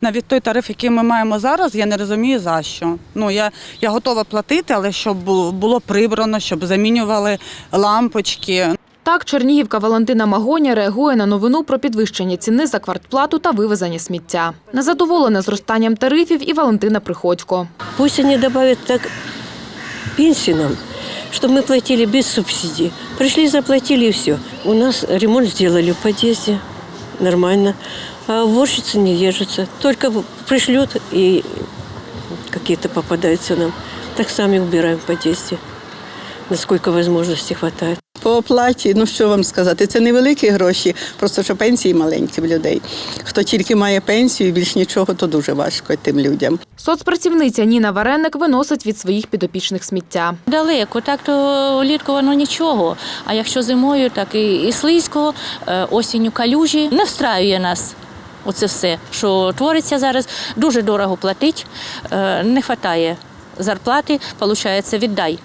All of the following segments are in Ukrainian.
Навіть той тариф, який ми маємо зараз, я не розумію за що. Ну я, я готова платити, але щоб було, було прибрано, щоб замінювали лампочки. Так, Чернігівка Валентина Магоня реагує на новину про підвищення ціни за квартплату та вивезення сміття. Незадоволена зростанням тарифів і Валентина Приходько. Пусть они добавят так пенсии нам, чтобы мы платили без субсидий. Пришли, заплатили и все. У нас ремонт сделали в подъезде. Нормально. А уборщицы не держатся. Только пришлют и какие-то попадаются нам. Так сами убираем в подъезде. Насколько возможностей хватает. По оплаті, ну що вам сказати, це невеликі гроші, просто що пенсії маленькі в людей. Хто тільки має пенсію і більш нічого, то дуже важко тим людям. Соцпрацівниця Ніна Вареник виносить від своїх підопічних сміття. Далеко, так то влітку воно нічого. А якщо зимою, так і, і слизько, е, осінню калюжі. Не встраює нас оце все, що твориться зараз. Дуже дорого платить, е, не вистачає зарплати, виходить, віддай.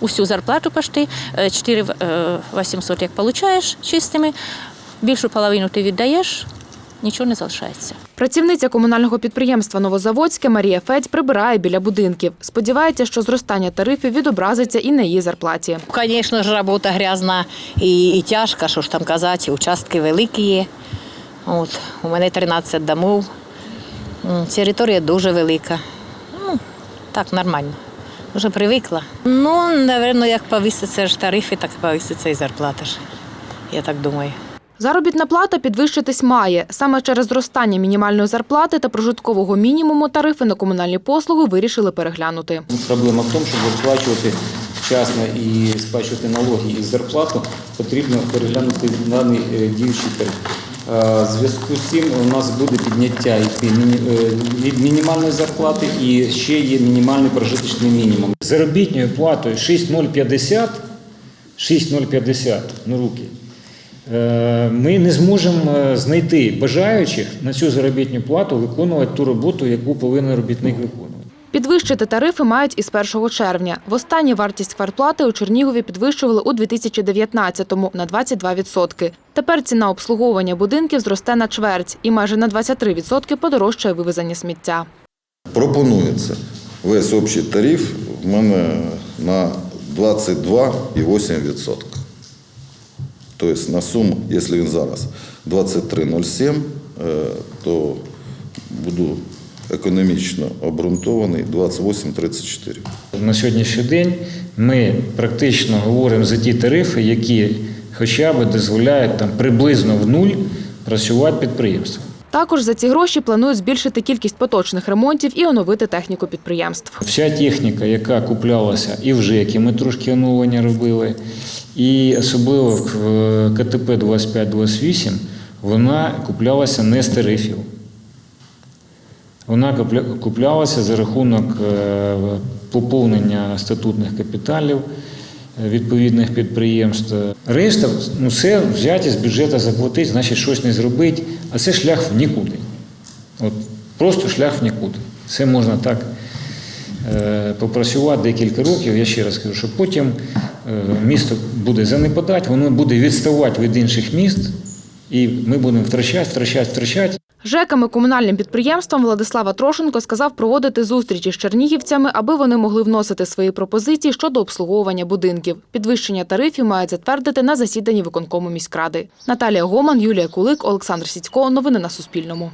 Усю зарплату пошти, 4 800 як получаєш чистими, більшу половину ти віддаєш, нічого не залишається. Працівниця комунального підприємства Новозаводське Марія Федь прибирає біля будинків. Сподівається, що зростання тарифів відобразиться і на її зарплаті. Звісно ж, робота грязна і, і тяжка, що ж там казати, участки великі є. От, у мене 13 домов. Територія дуже велика. Ну, так, нормально. Вже привикла. Ну, напевно, як повисяться ж тарифи, так повиситься і зарплата ж. Я так думаю. Заробітна плата підвищитись має. Саме через зростання мінімальної зарплати та прожиткового мінімуму тарифи на комунальні послуги вирішили переглянути. Ну, Проблема в тому, щоб виплачувати вчасно і сплачувати налоги і зарплату, потрібно переглянути даний е, діючий тариф. Е, зв'язку з цим у нас буде підняття е, від мінімальної зарплати і ще є мінімальний прожиточний мінімум. заробітною платою 6,050, 6,050 на руки, е, ми не зможемо знайти бажаючих на цю заробітну плату виконувати ту роботу, яку повинен робітник виконувати. Підвищити тарифи мають із 1 червня. Востаннє вартість квартплати у Чернігові підвищували у 2019-му на 22%. Тепер ціна обслуговування будинків зросте на чверть і майже на 23% подорожчає вивезення сміття. Пропонується весь общий тариф в мене на 22,8%. Тобто на суму, якщо він зараз 23,07, е, то буду економічно обґрунтований 28,34. На сьогоднішній день ми практично говоримо за ті тарифи, які хоча б дозволяють там приблизно в нуль працювати підприємствам. Також за ці гроші планують збільшити кількість поточних ремонтів і оновити техніку підприємств. Вся техніка, яка куплялася і в ЖЕКі, ми трошки оновлення робили, і особливо в е, КТП 25-28, вона куплялася не з тарифів. Вона купля- куплялася за рахунок е, поповнення статутних капіталів е, відповідних підприємств. Решта, ну все взяти з бюджету заплатити, значить щось не зробити, а це шлях в нікуди. От просто шлях в нікуди. Це можна так е, попрацювати декілька років. Я ще раз кажу, що потім місто буде занепадати, воно буде відставати від інших міст, і ми будемо втрачати, втрачати, втрачати. ЖЕКам і комунальним підприємствам Владислава Трошенко сказав проводити зустрічі з чернігівцями, аби вони могли вносити свої пропозиції щодо обслуговування будинків. Підвищення тарифів мають затвердити на засіданні виконкому міськради. Наталія Гоман, Юлія Кулик, Олександр Сідько. Новини на Суспільному.